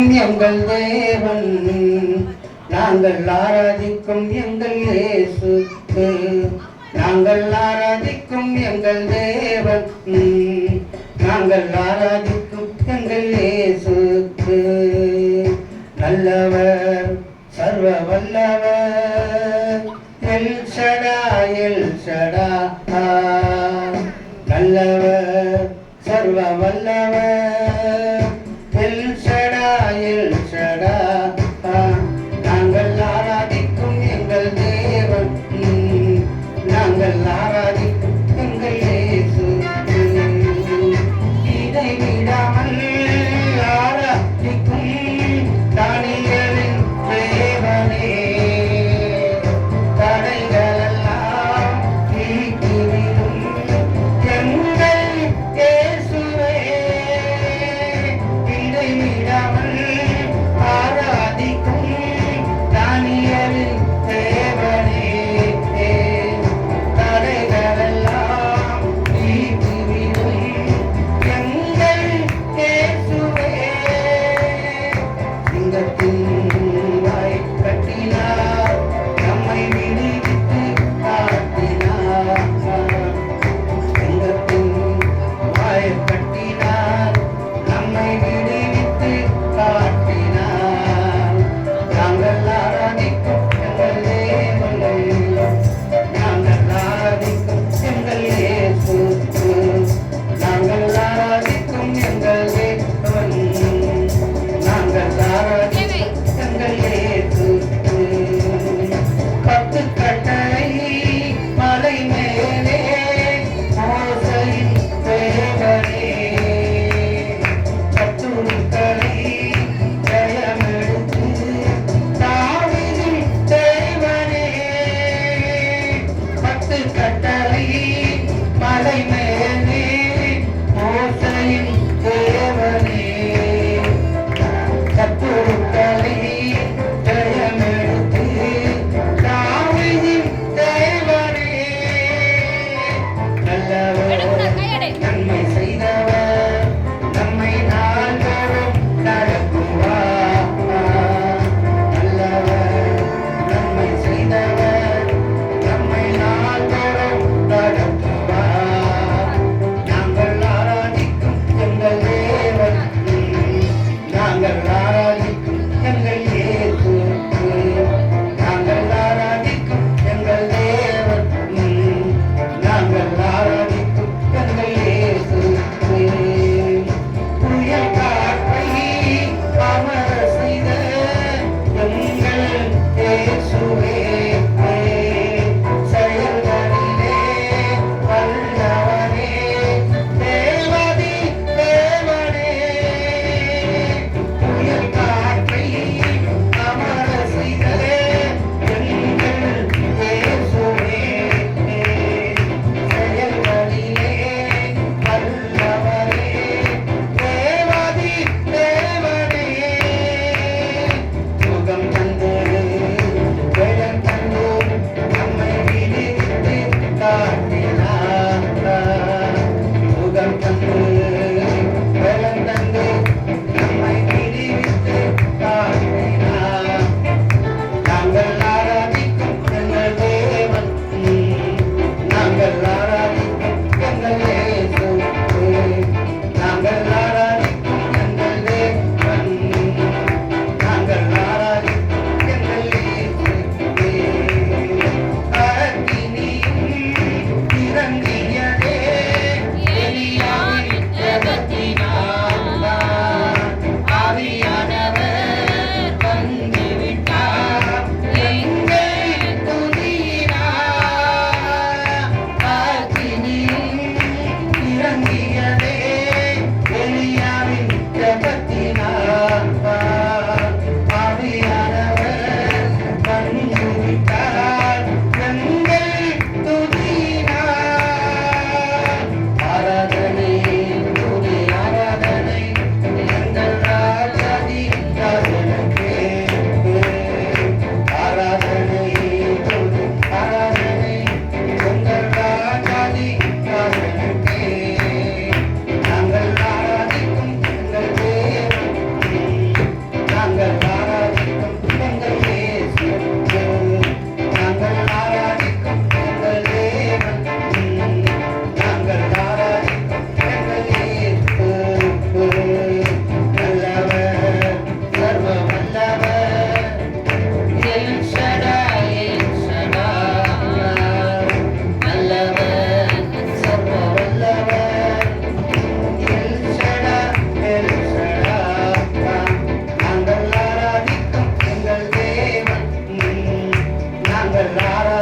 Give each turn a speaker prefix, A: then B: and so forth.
A: எங்கள் தேவன். நாங்கள் ஆராதிக்கும் எங்கள் இயேசுக்கு. நாங்கள் ஆராதிக்கும் எங்கள் தேவன். நாங்கள் ஆராதிக்கும் எங்கள் இயேசுக்கு. நல்லவர் சர்வ வல்லவர் எல் சடா எல் சடா நல்லவர் the night.